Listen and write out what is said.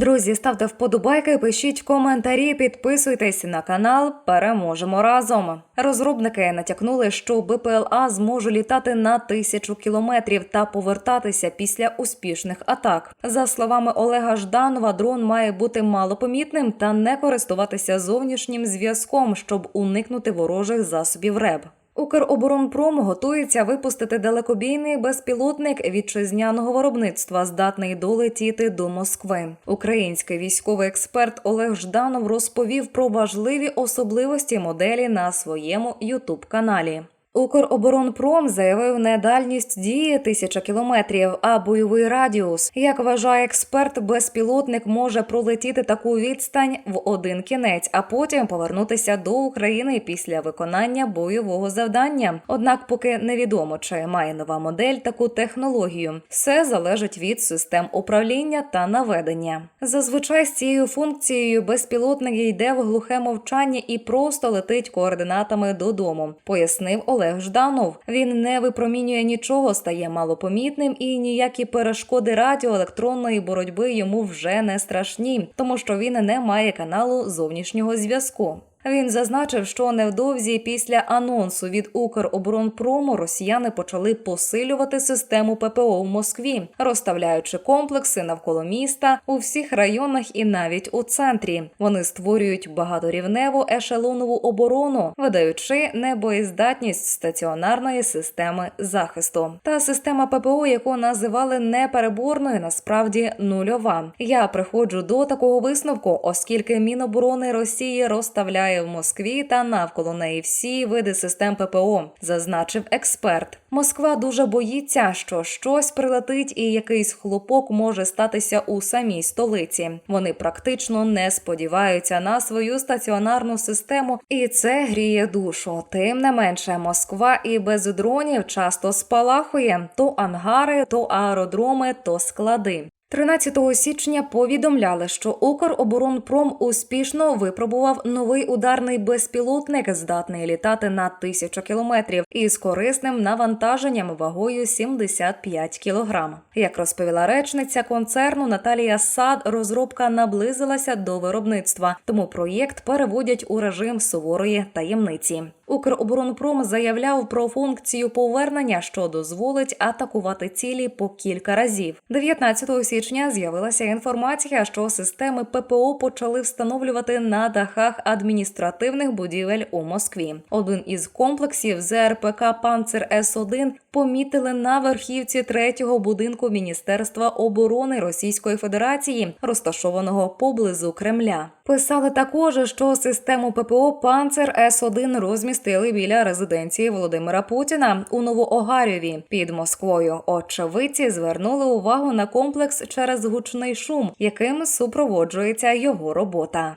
Друзі, ставте вподобайки, пишіть коментарі, підписуйтесь на канал. Переможемо разом. Розробники натякнули, що БПЛА зможе літати на тисячу кілометрів та повертатися після успішних атак. За словами Олега Жданова, дрон має бути малопомітним та не користуватися зовнішнім зв'язком, щоб уникнути ворожих засобів РЕБ. Укроборонпром готується випустити далекобійний безпілотник вітчизняного виробництва, здатний долетіти до Москви. Український військовий експерт Олег Жданов розповів про важливі особливості моделі на своєму ютуб каналі. Укроборонпром заявив не дальність дії тисяча кілометрів, а бойовий радіус. Як вважає експерт, безпілотник може пролетіти таку відстань в один кінець, а потім повернутися до України після виконання бойового завдання. Однак, поки невідомо, чи має нова модель таку технологію. Все залежить від систем управління та наведення. Зазвичай з цією функцією безпілотник йде в глухе мовчання і просто летить координатами додому, пояснив Олег Жданов. Він не випромінює нічого, стає малопомітним, і ніякі перешкоди радіоелектронної боротьби йому вже не страшні, тому що він не має каналу зовнішнього зв'язку. Він зазначив, що невдовзі після анонсу від Укроборонпрому росіяни почали посилювати систему ППО в Москві, розставляючи комплекси навколо міста у всіх районах і навіть у центрі. Вони створюють багаторівневу ешелонову оборону, видаючи небоєздатність стаціонарної системи захисту. Та система ППО, яку називали непереборною, насправді нульова. Я приходжу до такого висновку, оскільки Міноборони Росії розставляє в Москві та навколо неї всі види систем ППО, зазначив експерт. Москва дуже боїться, що щось прилетить, і якийсь хлопок може статися у самій столиці. Вони практично не сподіваються на свою стаціонарну систему, і це гріє душу. Тим не менше, Москва і без дронів часто спалахує то ангари, то аеродроми, то склади. 13 січня повідомляли, що Укроборонпром успішно випробував новий ударний безпілотник, здатний літати на тисячу кілометрів із корисним навантаженням вагою 75 кілограм. Як розповіла речниця концерну Наталія Сад, розробка наблизилася до виробництва, тому проєкт переводять у режим суворої таємниці. Укроборонпром заявляв про функцію повернення, що дозволить атакувати цілі по кілька разів. 19 січня з'явилася інформація, що системи ППО почали встановлювати на дахах адміністративних будівель у Москві. Один із комплексів ЗРПК Панцер С 1 помітили на верхівці третього будинку Міністерства оборони Російської Федерації, розташованого поблизу Кремля. Писали також, що систему ППО Панцер С 1 розмістили біля резиденції Володимира Путіна у Новоогарєві під Москвою. Очевидці звернули увагу на комплекс через гучний шум, яким супроводжується його робота.